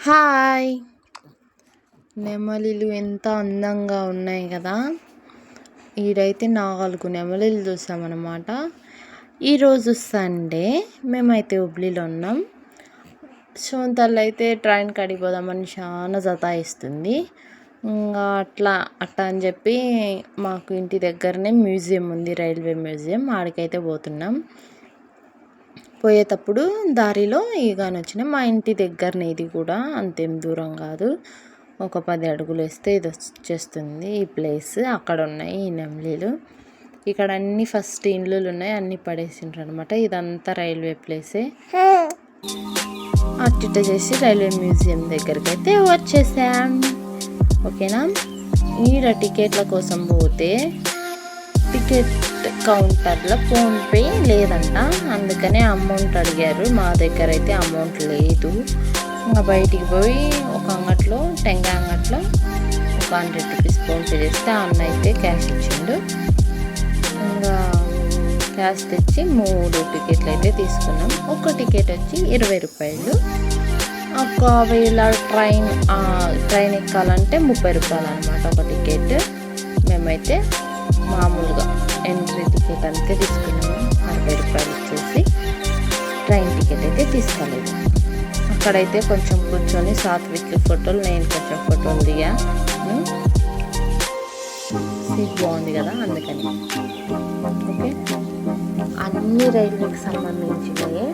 Hi. నెమలిలు ఎంత అందంగా ఉన్నాయి కదా. ఈడైతే నాలుగు నెమలిలు చూసామన్నమాట. ఈరోజు సండే మేమైతే హుబ్లీలో ఉన్నాం. సోంతల్ అయితే ట్రైన్ కడిగిపోదామని చాలా జతాయిస్తుంది ఇంకా అట్లా అట్లా అని చెప్పి మాకు ఇంటి దగ్గరనే మ్యూజియం ఉంది రైల్వే మ్యూజియం. ఆడికైతే పోతున్నాం. పోయేటప్పుడు దారిలో ఈగాని వచ్చినాయి మా ఇంటి దగ్గరనే ఇది కూడా అంతేం దూరం కాదు. ఒక పది అడుగులు వేస్తే ఇది వచ్చేస్తుంది ఈ ప్లేస్. అక్కడ ఉన్నాయి ఈ నెమ్లీలు. ఇక్కడ అన్ని ఫస్ట్ ఇండ్లు ఉన్నాయి అన్ని పడేసిండ్రు అనమాట ఇదంతా రైల్వే ప్లేసే. అట్టిట చేసి రైల్వే మ్యూజియం దగ్గరికి అయితే వచ్చేసాం. ఓకేనా? ఈడ టికెట్ల కోసం పోతే టికెట్ కౌంటర్లో ఫోన్పే లేదంట. అందుకనే అమౌంట్ అడిగారు. మా దగ్గర అయితే అమౌంట్ లేదు. ఇంకా బయటికి పోయి ఒక అంగట్లో టెంగా అంగట్లో ఒక హండ్రెడ్ రూపీస్ ఫోన్పే చేస్తే అన్న అయితే క్యాష్ ఇచ్చిండు. ఇంకా క్యాష్ తెచ్చి మూడు టికెట్లు అయితే తీసుకున్నాం. ఒక టికెట్ వచ్చి ఇరవై రూపాయలు. ఒకవేళ ట్రైన్ ట్రైన్ ఎక్కాలంటే ముప్పై రూపాయలు అనమాట ఒక టికెట్ మేమైతే మామూలుగా ఎంట్రీ టికెట్ అంతే తీసుకున్నాము. అరవై రూపాయలు ఇచ్చేసి ట్రైన్ టికెట్ అయితే తీసుకోలేదు. అక్కడైతే కొంచెం కూర్చొని సాత్విక్ ఫోటోలు నేను కొంచెం ఫోటోలు దిగా. సీట్ బాగుంది కదా అందుకని. ఓకే. అన్ని రైల్వేకి సంబంధించినవి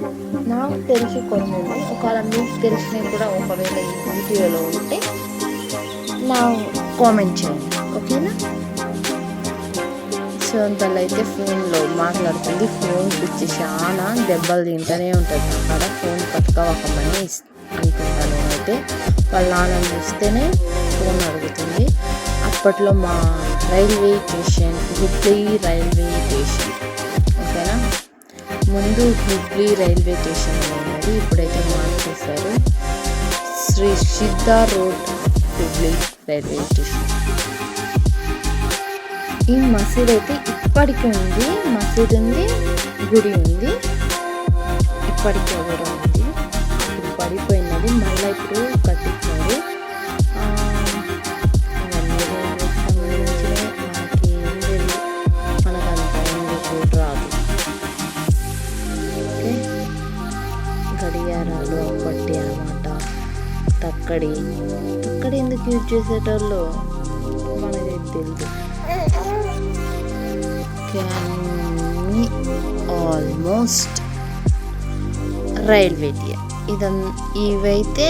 నాకు తెలిసి కొన్ని ఒకవేళ మీకు తెలిసినవి కూడా ఒకవేళ ఈ వీడియోలో ఉంటే నా కామెంట్ చేయండి. ఓకేనా? శివంతలు అయితే ఫోన్లో మాట్లాడుతుంది. ఫోన్ పిచ్చి చాలా దెబ్బలు తింటూనే ఉంటుంది. అక్కడ ఫోన్ పట్టుకోవకమని అనుకుంటాను అయితే వాళ్ళ నాన్న చూస్తేనే ఫోన్ అడుగుతుంది. అప్పట్లో మా railway station Hubli railway station. ఓకేనా? ముందు హుబ్లీ రైల్వే స్టేషన్ ఉన్నది. ఇప్పుడైతే మార్చేశారు Shri Siddharoodha Hubli railway station. ఈ మసీద్ అయితే ఇప్పటికీ ఉంది. మసీద్ ఉంది గుడి ఉంది. ఇప్పటికీ కూడా ఉంది? ఇప్పుడు పడిపోయినది మళ్ళీ ఇప్పుడు కట్టించారు. రాదు. గడియారాలు అప్పటి అనమాట తక్కడి. తక్కడి ఎందుకు యూజ్ చేసేటోళ్ళు? ఆల్మోస్ట్ రైల్వే టియర్ ఇదం ఇవైతే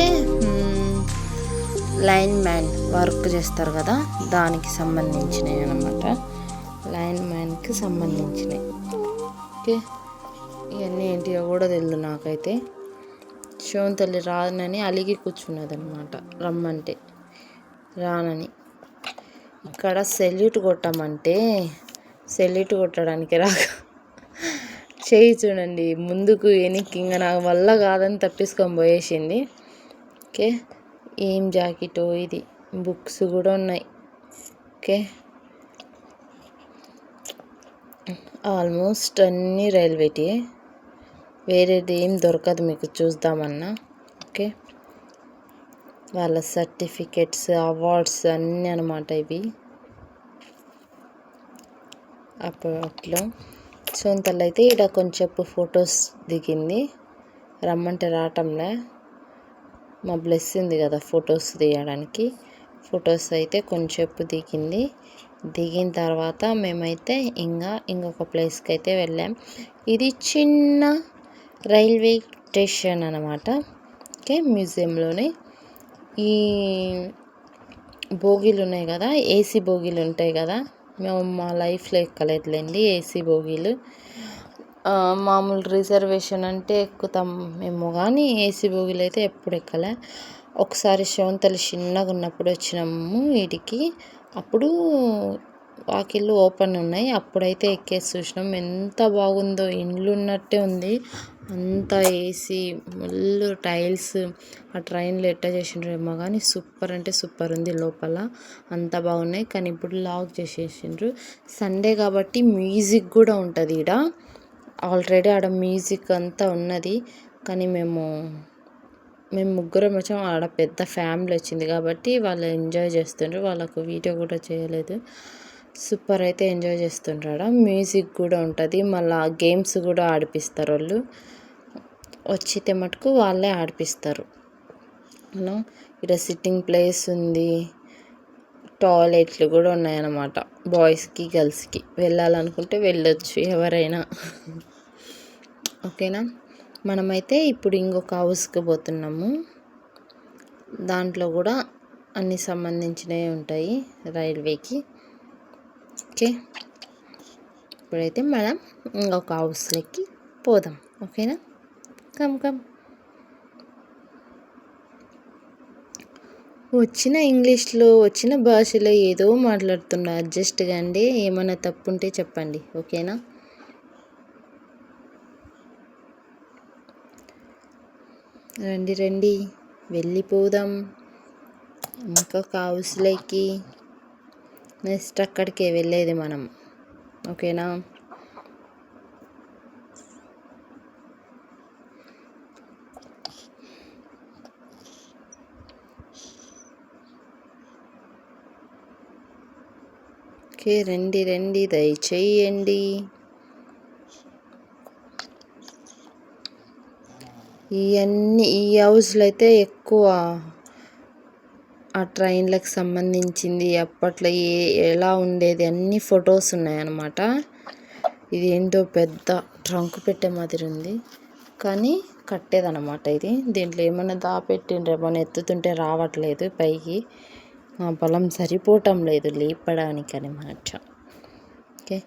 లైన్ మ్యాన్ వర్క్ చేస్తారు కదా దానికి సంబంధించినవి అనమాట లైన్ మ్యాన్కి సంబంధించినవి. ఓకే? ఇవన్నీ ఏంటియో కూడా తెలియదు నాకైతే. శివం తల్లి రానని అలిగి కూర్చున్నది అనమాట రమ్మంటే. రానని. ఇక్కడ సెల్యూట్ కొట్టమంటే సెల్యూట్ కొట్టడానికి రాక చేయి చూడండి. ముందుకు వెనక్కి ఇంకా నా వల్ల కాదని తప్పించుకొని పోయేసింది. ఓకే. ఏం జాకెటో ఇది? బుక్స్ కూడా ఉన్నాయి. ఓకే. ఆల్మోస్ట్ అన్నీ రైల్వేటి వేరేది ఏం దొరకదు మీకు చూద్దామన్నా. ఓకే. వాళ్ళ సర్టిఫికెట్స్ అవార్డ్స్ అన్నీ అనమాట ఇవి. అప్పట్లో. సొంతలు అయితే ఇక్కడ కొంచెం ఫొటోస్ దిగింది. రమ్మంటే రావటంలే. మా బ్లెస్ ఉంది కదా ఫొటోస్ తీయడానికి. ఫొటోస్ అయితే కొంచెంసేపు దిగింది. దిగిన తర్వాత మేమైతే ఇంకా ఇంకొక ప్లేస్కి అయితే వెళ్ళాం. ఇది చిన్న రైల్వే స్టేషన్ అనమాట ఓకే మ్యూజియంలోనే. ఈ భోగిలు ఉన్నాయి కదా ఏసీ భోగిలు ఉంటాయి కదా. మేము మా లైఫ్లో ఎక్కలేదులేండి ఏసీ బోగీలు. మామూలు రిజర్వేషన్ అంటే ఎక్కుతాం మేము కానీ ఏసీ బోగీలు అయితే ఎప్పుడు ఎక్కలే. ఒకసారి శవంతలు చిన్నగా ఉన్నప్పుడు వచ్చినాము వీటికి అప్పుడు వాకిళ్ళు ఓపెన్ ఉన్నాయి. అప్పుడైతే ఎక్కేసి చూసినాం. ఎంత బాగుందో ఇండ్లు ఉన్నట్టే ఉంది. అంతా ఏసీ ఫుల్ టైల్స్ ఆ ట్రైన్లో ఎట్ట చేసిండ్రేమో కానీ సూపర్ అంటే సూపర్ ఉంది లోపల. అంత బాగున్నాయి. కానీ ఇప్పుడు లాక్ చేసేసిండ్రు. సండే కాబట్టి మ్యూజిక్ కూడా ఉంటుంది ఈడ. ఆల్రెడీ ఆడ మ్యూజిక్ అంతా ఉన్నది. కానీ మేము మేము ముగ్గురం వచ్చాం. ఆడ పెద్ద ఫ్యామిలీ వచ్చింది కాబట్టి వాళ్ళు ఎంజాయ్ చేస్తుండ్రు. వాళ్ళకు వీడియో కూడా చేయలేదు. సూపర్ అయితే ఎంజాయ్ చేస్తుండ్రు ఆడ. మ్యూజిక్ కూడా ఉంటుంది. మళ్ళీ గేమ్స్ కూడా ఆడిపిస్తారు వాళ్ళు. వచ్చితే మటుకు వాళ్ళే ఆడిపిస్తారు. మనం ఇక్కడ సిట్టింగ్ ప్లేస్ ఉంది టాయిలెట్లు కూడా ఉన్నాయన్నమాట బాయ్స్కి గర్ల్స్కి. వెళ్ళాలనుకుంటే వెళ్ళొచ్చు ఎవరైనా. ఓకేనా? మనమైతే ఇప్పుడు ఇంకొక హౌస్కి పోతున్నాము. దాంట్లో కూడా అన్ని సంబంధించినవి ఉంటాయి రైల్వేకి. ఓకే? ఇప్పుడైతే మనం ఇంకొక హౌస్లోకి పోదాం. ఓకేనా? కమ్ కమ్ వచ్చిన ఇంగ్లీష్లో వచ్చిన భాషలో ఏదో మాట్లాడుతున్నా. అడ్జస్ట్ కండి ఏమైనా తప్పు ఉంటే చెప్పండి. ఓకేనా? రండి రండి. వెళ్ళిపోదాం. ఇంకొక హౌస్లోకి నెక్స్ట్ అక్కడికే వెళ్ళేది మనం. ఓకేనా? ఓకే రండి రండి దయచేయండి. ఇవన్నీ ఈ హౌస్లో అయితే ఎక్కువ ఆ ట్రైన్లకు సంబంధించింది. అప్పట్లో ఏ ఎలా ఉండేది అన్ని ఫొటోస్ ఉన్నాయన్నమాట. ఇది ఏంటో పెద్ద ట్రంక్ పెట్టే మాదిరి ఉంది. కానీ కట్టేదన్నమాట ఇది. దీంట్లో ఏమైనా దాపెట్టిండ్రేమో ఏమైనా ఎత్తుతుంటే రావట్లేదు పైకి. ఆ బలం సరిపోవటం లేదు లేపడానికి అనమాట ఓకే?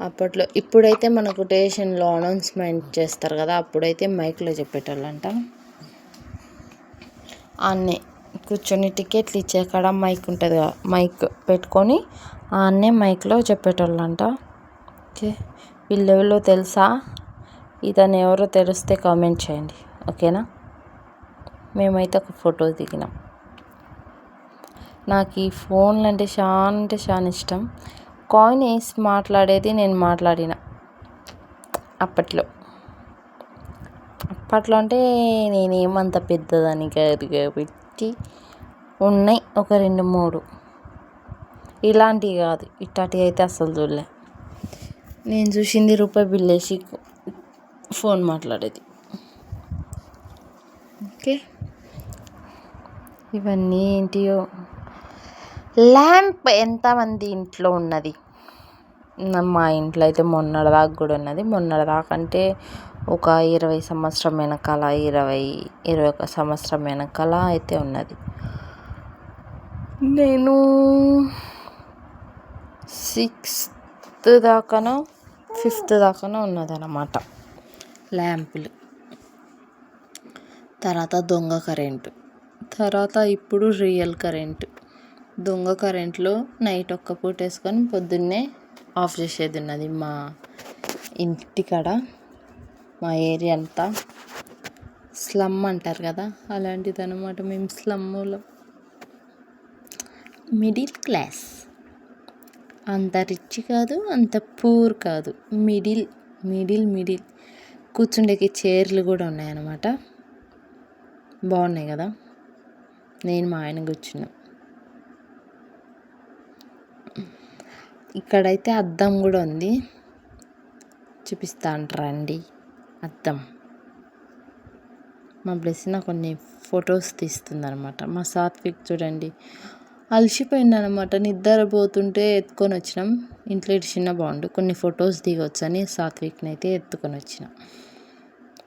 అప్పట్లో ఇప్పుడైతే మనకు స్టేషన్లో అనౌన్స్మెంట్ చేస్తారు కదా అప్పుడైతే మైక్లో చెప్పేటోళ్ళంట. ఆన్నే కూర్చొని టికెట్లు ఇచ్చే కాడ మైక్ ఉంటుంది కదా మైక్ పెట్టుకొని ఆన్నే మైక్లో చెప్పేటోళ్ళంట. ఓకే? వీళ్ళెవరో తెలుసా? ఇతను ఎవరో తెలిస్తే కామెంట్ చేయండి. ఓకేనా? మేమైతే ఒక ఫోటో దిగినాం. నాకు ఈ ఫోన్లు అంటే చాలా అంటే చాలా ఇష్టం. కాయిన్ వేసి మాట్లాడేది నేను మాట్లాడిన. అప్పట్లో. అప్పట్లో అంటే నేనేమంత పెద్దదాన్ని కాదు కాబట్టి ఉన్నాయి ఒక రెండు మూడు. ఇలాంటివి కాదు. ఇట్లాంటివి అయితే అసలు చూడలే. నేను చూసింది రూపాయి బిల్ వేసి ఫోన్ మాట్లాడేది. ఓకే. ఇవన్నీ ఏంటియో ల్యాంప్ ఎంతమంది ఇంట్లో ఉన్నది? మా ఇంట్లో అయితే మొన్నటిదాకా కూడా ఉన్నది. మొన్నటిదాకా అంటే ఒక ఇరవై సంవత్సరం వెనకాల ఇరవై ఇరవై ఒక సంవత్సరం వెనకాల అయితే ఉన్నది. నేను సిక్స్త్ దాకానో ఫిఫ్త్ దాకానో ఉన్నదన్నమాట ల్యాంపులు. తర్వాత దొంగ కరెంటు. తర్వాత ఇప్పుడు రియల్ కరెంటు. దొంగ కరెంట్లో నైట్ ఒక్క పూట వేసుకొని పొద్దున్నే ఆఫ్ చేసేది ఉన్నది మా ఇంటికాడ మా ఏరియా అంతా. స్లమ్ అంటారు కదా అలాంటిది అనమాట మేము స్లమ్లో మిడిల్ క్లాస్. అంత రిచ్ కాదు అంత పూర్ కాదు. Middle middle middle. కూర్చుండేకి చైర్లు కూడా ఉన్నాయన్నమాట. బాగున్నాయి కదా? నేను మా ఆయన కూర్చున్నాం. ఇక్కడైతే అద్దం కూడా ఉంది. చూపిస్తాను రండి. అద్దం. మా బ్లెస్సిన కొన్ని ఫొటోస్ తీస్తుందనమాట మా సాత్విక్ చూడండి. అలసిపోయింది అనమాట నిద్రపోతుంటే ఎత్తుకొని వచ్చినాం. ఇంట్లో చిన్న బాగుండు కొన్ని ఫొటోస్ దిగొచ్చు అని సాత్విక్ని అయితే ఎత్తుకొని వచ్చినాం.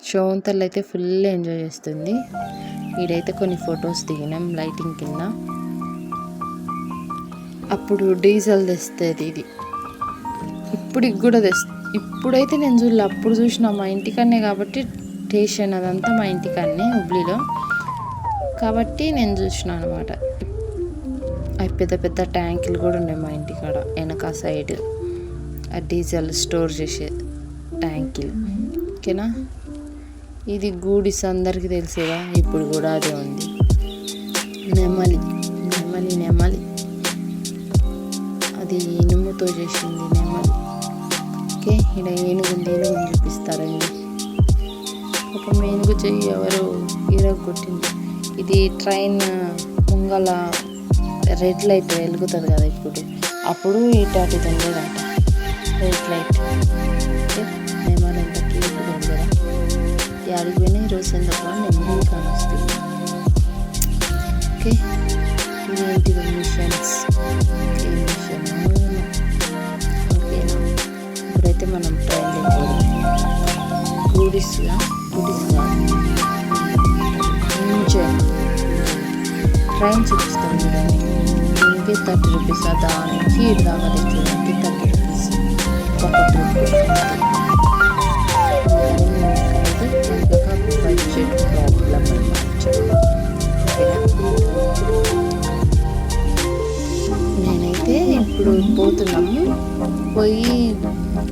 శోంతలు అయితే ఫుల్ ఎంజాయ్ చేస్తుంది. ఈడైతే కొన్ని ఫొటోస్ దిగినాం లైటింగ్ కింద. అప్పుడు డీజిల్ తెస్తుంది ఇది. ఇప్పటికి కూడా తెస్త ఇప్పుడైతే నేను చూడలే అప్పుడు చూసిన మా ఇంటికన్నే కాబట్టి స్టేషన్ అదంతా మా ఇంటికన్నే హుబ్లీలో. కాబట్టి నేను చూసిన అనమాట అవి పెద్ద పెద్ద ట్యాంకులు కూడా ఉన్నాయి మా ఇంటికాడ వెనక సైడ్. ఆ డీజిల్ స్టోర్ చేసే ట్యాంకులు. ఓకేనా? ఇది గూడిస్ అందరికీ తెలిసేదా? ఇప్పుడు కూడా అదే ఉంది. నెమలి నెమలి. ఇనుముతో చేసింది నేను. ఓకే ఇక్కడ ఏనుగుంది ఏనుగుని చూపిస్తారండి ఒక ఏనుగు చెయ్యి ఎవరు కొట్టింది ఇది ట్రైన్ ముంగల రెడ్ లైట్ వెలుగుతుంది కదా ఇప్పుడు. అప్పుడు ఇటాటి ఉండేదంట. Red light. నెమలి ఎంత క్యూట్గా కదా యాడికి పోయినా ఈరోజు ఎందుకు నెమ్మది కానొస్తుంది ఓకే ఇదేంటిది మిషన్స్? మనం ట్రైన్ గూడిస్ గూడిస్ కాదు ఇంజన్ ట్రైన్ చూపిస్తాం చూడండి. దీనికి థర్టీ రూపీస్ దానికి దాకా తెచ్చేదానికి థర్టీ రూపీస్ ఒక రూపీస్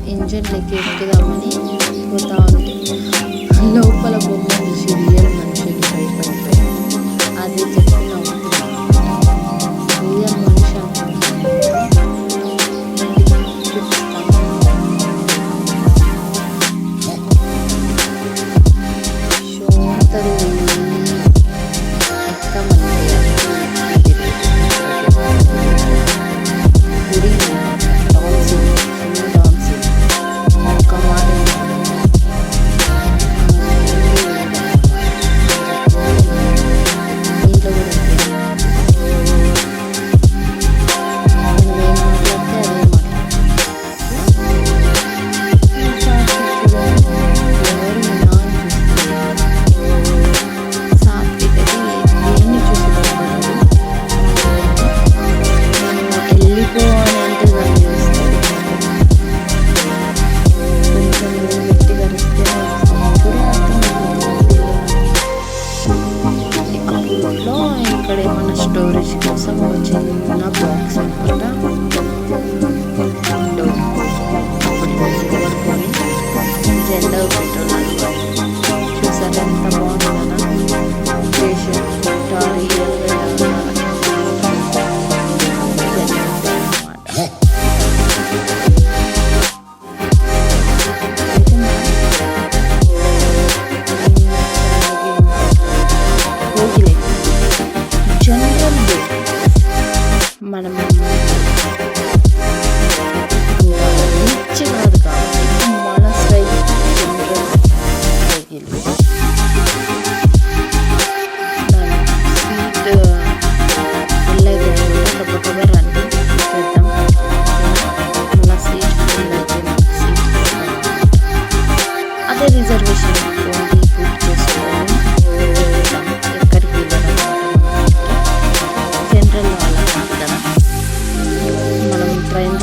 ఇంజన్లకి ఎక్కుదామని పోతా ఉంది లోపల బొమ్మ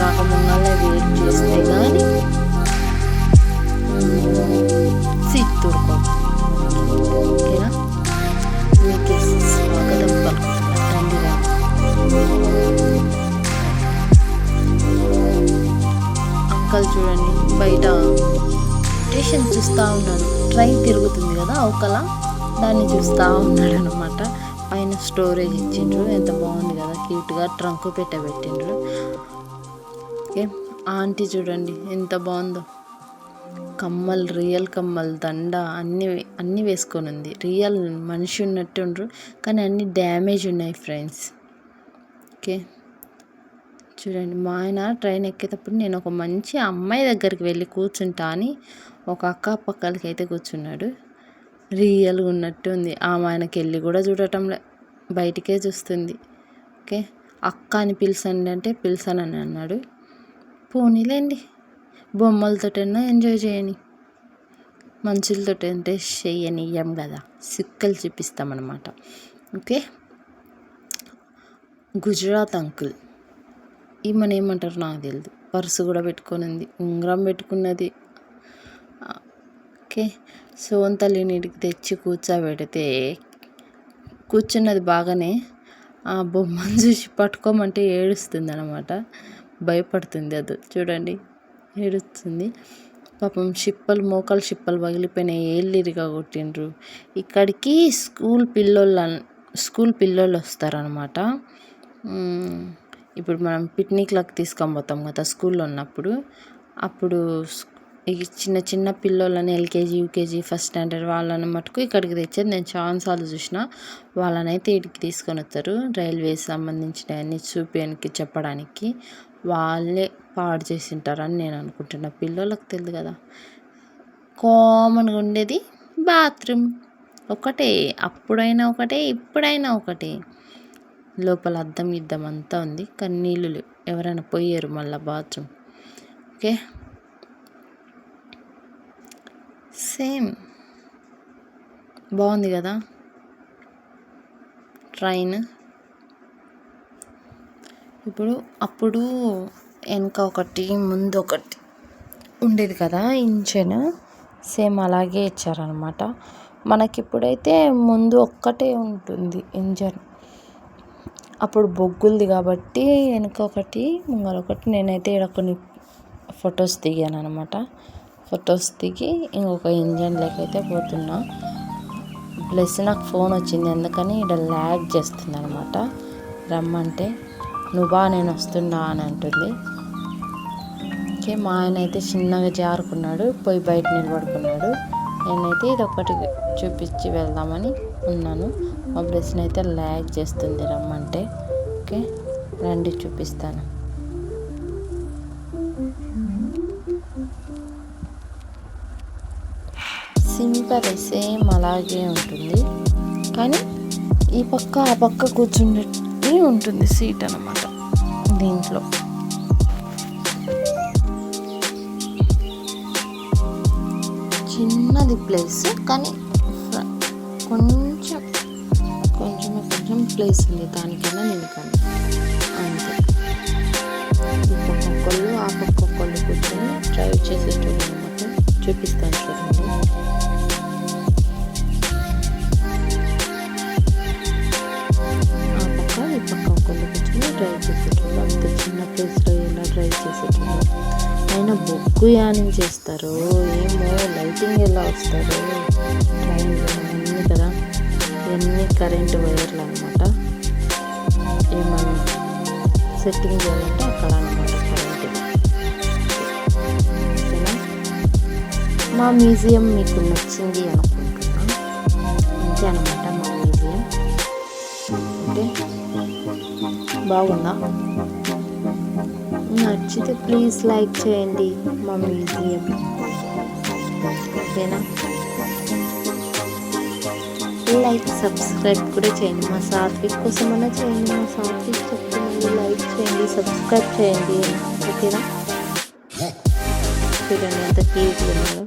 ట్రైన్ రాకముందే వెయిట్ చేస్తే కానీ సీట్ ఓకేనా మీకు స్వాగతం అంకల్ చూడండి బయట స్టేషన్ చూస్తూ ఉన్నాడు. ట్రైన్ తిరుగుతుంది కదా ఒకలా దాన్ని చూస్తూ ఉన్నాడు అనమాట పైన స్టోరేజ్ ఇచ్చిండ్రు. ఎంత బాగుంది కదా క్యూట్గా ట్రంక్ పెట్టబెట్టిండ్రు. ఆంటీ చూడండి ఎంత బాగుందో. కమ్మలు రియల్ కమ్మలు దండ అన్నీ అన్నీ వేసుకొని ఉంది రియల్ మనిషి ఉన్నట్టు ఉండరు కానీ అన్నీ డ్యామేజ్ ఉన్నాయి ఫ్రెండ్స్. ఓకే? చూడండి మా ఆయన ట్రైన్ ఎక్కేటప్పుడు నేను ఒక మంచి అమ్మాయి దగ్గరికి వెళ్ళి కూర్చుంటా అని ఒక అక్క పక్కలకి అయితే కూర్చున్నాడు. రియల్గా ఉన్నట్టు ఉంది. ఆమె ఆయనకి వెళ్ళి కూడా చూడటంలే బయటికే చూస్తుంది. ఓకే? అక్క అని పిలిచండి అంటే పిలిచానని అన్నాడు. పోనీలేండి. బొమ్మలతోటైనా ఎంజాయ్ చేయని మనుషులతో అంటే చెయ్యనియ్యం కదా. సిక్కలు చూపిస్తామన్నమాట. ఓకే? గుజరాత్ అంకుల్. ఈమెను ఏమంటారు నాకు తెలియదు పర్సు కూడా పెట్టుకొని ఉంది ఉంగరం పెట్టుకున్నది. ఓకే? సోంతల్లిని ఇంటికి తెచ్చి కూర్చోబెడితే కూర్చున్నది బాగానే. ఆ బొమ్మను చూసి పట్టుకోమంటే ఏడుస్తుంది అనమాట భయపడుతుంది అది. చూడండి ఏడుస్తుంది. పాపం షిప్పలు మోకాలు షిప్పలు పగిలిపోయినాయి ఏళ్ళిరిగా కొట్టిండ్రు. ఇక్కడికి స్కూల్ పిల్లోళ్ళ స్కూల్ పిల్లోళ్ళు వస్తారనమాట ఇప్పుడు మనం పిక్నిక్లకు తీసుకొని పోతాం కదా స్కూల్లో ఉన్నప్పుడు. అప్పుడు ఈ చిన్న చిన్న పిల్లోళ్ళని ఎల్కేజీ యూకేజీ ఫస్ట్ స్టాండర్డ్ వాళ్ళని మటుకు ఇక్కడికి తెచ్చేది నేను చాలాసార్లు చూసిన. వాళ్ళనైతే ఇక్కడికి తీసుకొని వస్తారు. రైల్వేస్ సంబంధించిన అన్ని చూపించడానికి చెప్పడానికి. వాళ్ళే పాడు చేసి ఉంటారని నేను అనుకుంటున్నా. పిల్లలకు తెలియదు కదా. కామన్గా ఉండేది బాత్రూమ్. ఒకటే అప్పుడైనా ఒకటే ఇప్పుడైనా ఒకటే. లోపల అద్దం ఇద్దం అంతా ఉంది కానీ నీళ్ళు లేవు. ఎవరైనా పోయారు మళ్ళీ బాత్రూమ్. ఓకే? సేమ్. బాగుంది కదా? ట్రైన్. ఇప్పుడు అప్పుడు వెనక ఒకటి ముందు ఒకటి ఉండేది కదా ఇంజన్ సేమ్ అలాగే ఇచ్చారనమాట మనకిప్పుడైతే ముందు ఒక్కటే ఉంటుంది ఇంజన్ అప్పుడు బొగ్గులది కాబట్టి వెనక ఒకటి ముంగల ఒకటి. నేనైతే ఇక్కడ కొన్ని ఫొటోస్ దిగాను అనమాట ఫొటోస్ దిగి ఇంకొక ఇంజన్ అయితే పోతున్నా. ప్లస్ నాకు ఫోన్ వచ్చింది ఎందుకని ఇక్కడ ల్యాగ్ చేస్తుంది అనమాట రమ్మంటే నువ్వా నేను వస్తున్నా అని అంటుంది. ఓకే మా ఆయన అయితే చిన్నగా జారుకున్నాడు పోయి బయట నిలబడుకున్నాడు. నేనైతే ఇది ఒకటి చూపించి వెళ్దామని ఉన్నాను. మా బ్రెస్ని అయితే ల్యాగ్ చేస్తుంది రమ్మంటే. ఓకే రండి చూపిస్తాను. సింపుల్ సేమ్ అలాగే ఉంటుంది. కానీ ఈ పక్క ఆ పక్క కూర్చున్నట్టు ఉంటుంది సీట్ అనమాట దీంట్లో. చిన్నది ప్లేస్ కానీ కొంచెం కొంచెం కొంచెం ప్లేస్ ఉంది. దానికైనా దీనికన్నా అంతే. ఒక్కొక్కళ్ళు ఆ పక్క ఒక్కళ్ళు కూర్చొని డ్రైవ్ చేసేటప్పుడు అనమాట చూపిస్తాను చూడండి. డ్రైవ్ ఆయన బొగ్గు యానం చేస్తారు? ఏమో లైటింగ్ ఎలా వస్తారు? ట్రైన్లో అన్నీ కదా. ఇవన్నీ కరెంట్ వైర్లు అనమాట ఏమన్నా సెట్టింగ్ చేయాలంటే అక్కడ అనమాట కరెంట్. మా మ్యూజియం మీకు నచ్చింది అనుకుంటున్నాను అంతే అనమాట మా మ్యూజియం. అంటే బాగుందా? నచ్చితే ప్లీజ్ లైక్ చేయండి మా మ్యూజియం. ఓకేనా? లైక్ సబ్స్క్రైబ్ కూడా చేయండి. మా సాత్విక్ అన్నా చేయండి. మా సాత్విక్ చెప్తున్నాను లైక్ చేయండి సబ్స్క్రైబ్ చేయండి. ఓకేనా? చూడండి ఎంత క్యూట్ ఉన్నాడు.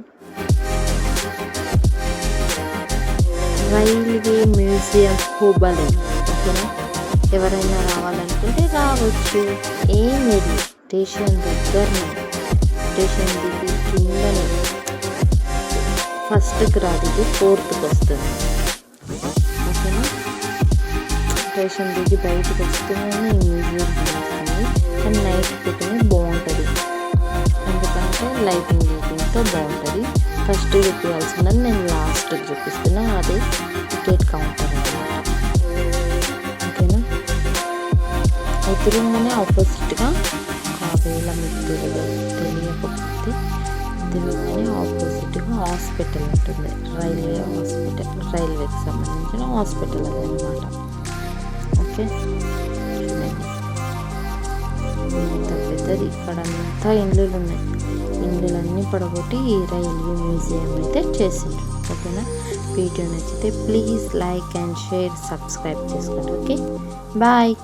Railway museum Hubli. ఓకేనా? ఎవరైనా రావాలనుకుంటే రావచ్చు. ఏం లేదు. స్టేషన్ దగ్గరనే స్టేషన్ దిగి కిందనే ఫస్ట్కి రాదు ఇది ఫోర్త్కి వస్తుంది. ఓకేనా? స్టేషన్ దిగి బయటకు వస్తేనే మ్యూజియం కనిపిస్తుంది అండ్ నైట్ పెట్టిన బాగుంటుంది. ఎందుకంటే లైటింగ్ లైటింగ్తో బాగుంటుంది. ఫస్ట్ చూపించాల్సిందని నేను లాస్ట్ చూపిస్తున్నా. అదే టికెట్ కౌంటర్ అనమాట ఓకేనా? ఎదురుగానే ఆపోజిట్గా ఒకవేళ మీకు తెలియదు తెలియకపోతే ఎదురుగానే ఆపోజిట్గా హాస్పిటల్ ఉంటుంది. రైల్వే హాస్పిటల్ రైల్వేకి సంబంధించిన హాస్పిటల్ అదనమాట ఓకే? ఇంత పెద్దది ఇక్కడ అంతా ఇండ్లు ఉన్నాయి. ఇండ్లన్నీ పడగొట్టి ఈ రైల్వే మ్యూజియం అయితే చేసిండ్రు. ఓకేనా? వీడియో నచ్చితే please like and share subscribe చేసుకోండి. ఓకే? బాయ్.